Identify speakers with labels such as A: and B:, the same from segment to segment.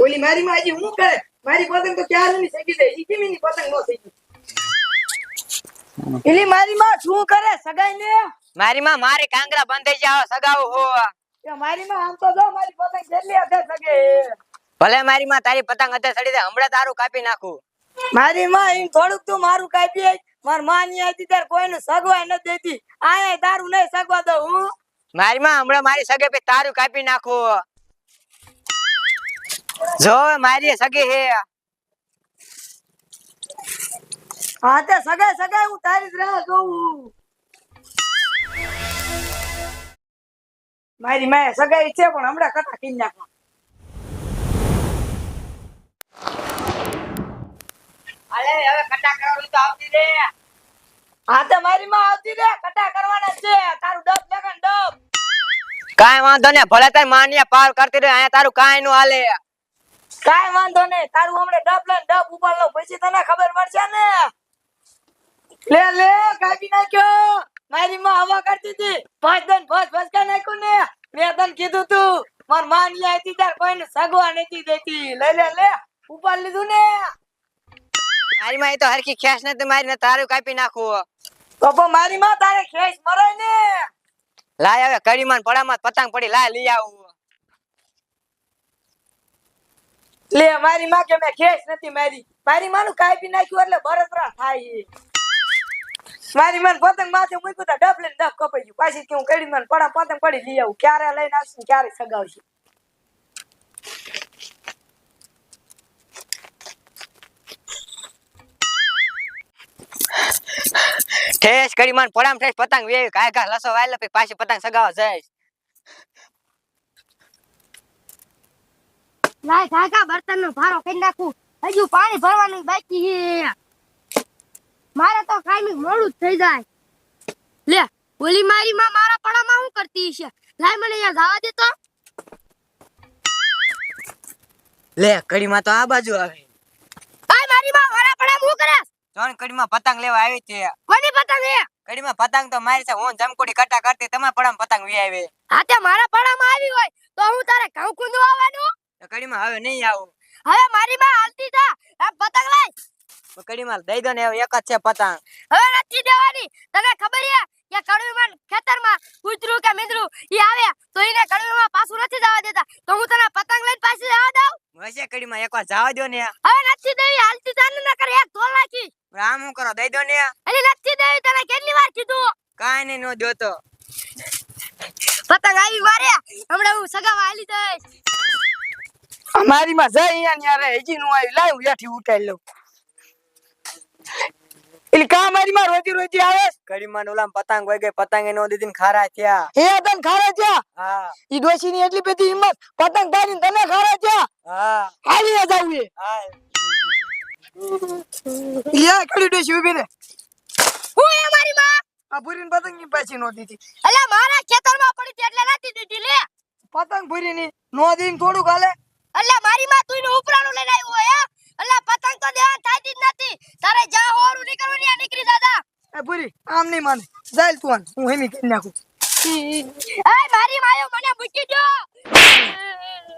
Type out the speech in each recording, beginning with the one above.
A: ઓલી મારી માં હજી હું કરે? મારી પતંગ તો ક્યારે ની શેકી દે? ઈ કેમ ની પતંગ નો શેકી એલી મારી માં શું કરે? સગાઈ ને
B: મારી માં મારે કાંગરા બંધ જાવ સગાવ હો.
A: મારી માં આમ તો જો મારી પતંગ કેટલી અધે સગે.
B: ભલે મારી માં તારી પતંગ અધે સડી દે હમણાં તારું કાપી નાખું.
A: મારી માં એમ થોડુંક તું મારું કાપી આઈ. મારમાં ની આતી તાર કોઈનું સગવાય ન દેતી. આયા તારું નહીં સગવા દઉં હું.
B: મારી માં હમણાં મારી સગે પે તારું કાપી નાખું. જો મારી સગે હે.
A: હા તે સગાઈ સગાઈ હું તારી જ રાહ જોઉં. મારી માય સગાઈ છે પણ હમણાં કથા કરી નાખો
B: અલે હવે કટા કરવાની તો આવતી રે.
A: હા તો મારી માં આવતી રે કટા કરવાના છે. તારું ડબ લગન ડબ?
B: કાંઈ વાંધો ને ભલે તારી માનિયા પાર કરતી રહે અહીંયા તારું કાંઈ નું હાલે.
A: કાઈ વાંધો નહીં. તારું હમણાં ડબ લઈને ડબ ઉપર લો પછી તને ખબર પડશે ને. લે લે કાપી નાખ્યો. મારી માં હવા કરતી હતી. પાંચ દન ભસ ભસ કા નાખ્યું ને. મેં તને કીધું તું મારમાં ની આવી તાર કોઈને સગવા નથી દેતી. લે લે લે ઉપર લીધું ને.
B: મારી માં તો હરખી ખેસ નથી મારી ને તારું કાપી નાખું.
A: તો પણ મારી માં તારે ખેસ મરાય ને.
B: લાય હવે કડીમાં પડામાં પતંગ પડી લાય લઈ આવું.
A: લે, મારી માં કે મેં કેસ નથી મારી. મારી માનું કાપી નાખ્યું એટલે બરતરા થાય મારી મન પતંગ માથે મૂક્યું તો ડબ લઈને ડબ કપાઈ ગયું. પાછી કે હું કડી માં પડા પતંગ પડી લઈ આવું. ક્યારે લઈને આવશું ક્યારે સગાવશું?
B: ઠેસ કરી ને પડામ ઠેસ, પતંગ વેવી કાય કા લસો વાયલો પછી પાછી પતંગ સગાવા જાય
C: લાય કાકા બર્તન નો ભારો કરી નાખું. હજુ પાણી ભરવાનું બાકી છે. મારે તો કાયમી મોડું થઈ જાય. લે ઓલી મારી માં મારા પડામાં શું કરતી છે લાય મને અહીંયા જવા દે તો.
B: લે કડીમાં તો આ બાજુ આવે.
C: આય મારી માં મારા પડામાં શું કરે?
B: જોન કડીમાં પતંગ લેવા આવી છે.
C: કોની પતંગ છે?
B: કડીમાં પતંગ તો મારી છે હું જમકોડી કટા કરતી તમારા પડામાં પતંગ વી આવી.
C: હા તે મારા પડામાં આવી હોય તો હું તારે ઘઉં કુંદવા આવવાનું
B: તો કડીમાં હવે નહીં આવું.
C: હવે મારી માં હાલતી થા આ પતંગ લાય
B: તો કડીમાં દઈ દો ને એક જ છે પતંગ.
C: હવે નથી દેવાની. તને ખબર છે કે કડવીમાં ખેતરમાં કૂતરું કે મિંદરું ઈ આવે તો એને કડવીમાં પાછું નથી જવા દેતા. તો હું તને પતંગ લઈને પાછી જવા દઉં?
B: હશે કડીમાં? એકવાર જવા દો ને.
C: હવે નથી દેવી. હાલતી તાને ને કરે એક ધોલ નાખી.
B: રામ હું કરો? દઈ દો ને.
C: એટલે નથી દેવી. તને કેટલી વાર કીધું?
B: કાઈ નહીં નો દો તો
C: પતંગ આવી મારે હમણાં હું સગા વાલી જઈશ.
A: મારી માં જઈ અહીંયા ન્યારે હજી નું આવી લાય હું યાથી ઉઠાઈ લઉં. એટલે કા મારી માં રોજી રોજી આવે?
B: ઘડી માં ઓલા પતંગ હોય ગઈ પતંગ એનો નો દીધી ખારા થયા.
A: હે તન ખારા થયા?
B: હા.
A: ઈ ડોશી ની એટલી બધી હિંમત પતંગ તારીને તને ખારા થયા?
B: હા.
A: હાલી ના જાવ એ.
B: હા.
A: યા કડી ડોશી ઊભી રે.
C: હું એ મારી માં
A: આ ભૂરીને પતંગની પાછી નો દીધી
C: અલા મારા ખેતરમાં પડી હતી એટલે નથી દીધી લે.
A: પતંગ ભૂરી ની નો દીન થોડુંક હાલે.
C: એટલે મારી માં તું એનું ઉપરાણું લઈને આવ્યો હોય હે? અલ્લા પતંગ તો દેવા થાતી જ નથી. તારે જા હોરું નીકળવું ત્યાં નીકળી દાદા
A: એ ભૂરી આમ નહીં માને. જાલ તું આને હું હેમી કરી નાખું.
C: એ મારી માયો મને મૂકી દો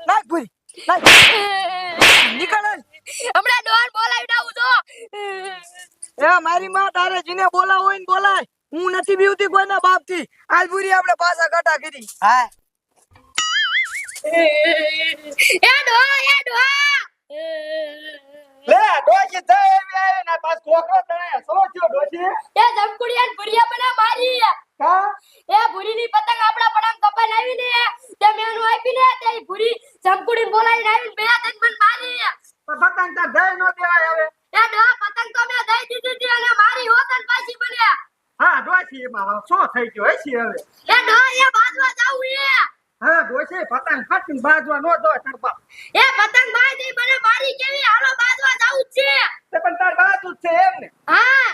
A: ના ભૂરી ના નીકળ
C: હમણાં ડોન બોલાવી દઉં તો
A: એ મારી માં તારે જીને બોલાવો હોય ને બોલાય. હું નથી બીવતી કોઈના બાપથી આજ ભૂરી આપણે પાછા કટા કરી
B: હા
C: એ ડો એ ડો
A: લે ડોશી થઈ એવી આવી ને પાછ કોકરો તણાય સો થયો ડોશી
C: એ જમકુડિયાન ભુરિયા મને મારી
A: કા
C: એ ભુરીની પતંગ આપણા પડામ કપાઈને આવી ને તે મેનું આપી ને તે ઈ ભુરી જમકુડીને બોલાવીને આવીને બે તન મને મારી
A: તો પતંગ તાર દઈ નો દેવાય હવે
C: એ ડો પતંગ તો મેં દઈ દીધી હતી અને મારી હોતન પાછી બન્યા
A: હા ડોશી શું થઈ ગયો? હશે હવે
C: એ ડો એ બાજવા જાવું એ
A: હા ડોશી પતંગ ફાટીને બાજવા નો દો તાર બાપ.
C: એ પતંગ બાઈ મને મારી કેવી હાલો બાજવા જાવું છે.
A: તે પણ તાર બાજુ છે એમ ને.
C: હા.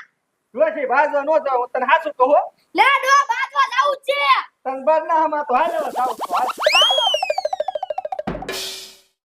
A: બાજવા નો દો તને હાચું કહું
C: લે ડો બાજવા જાવું છે.
A: તને બાર ના હમા તો હાલે જાવ તો હાલ.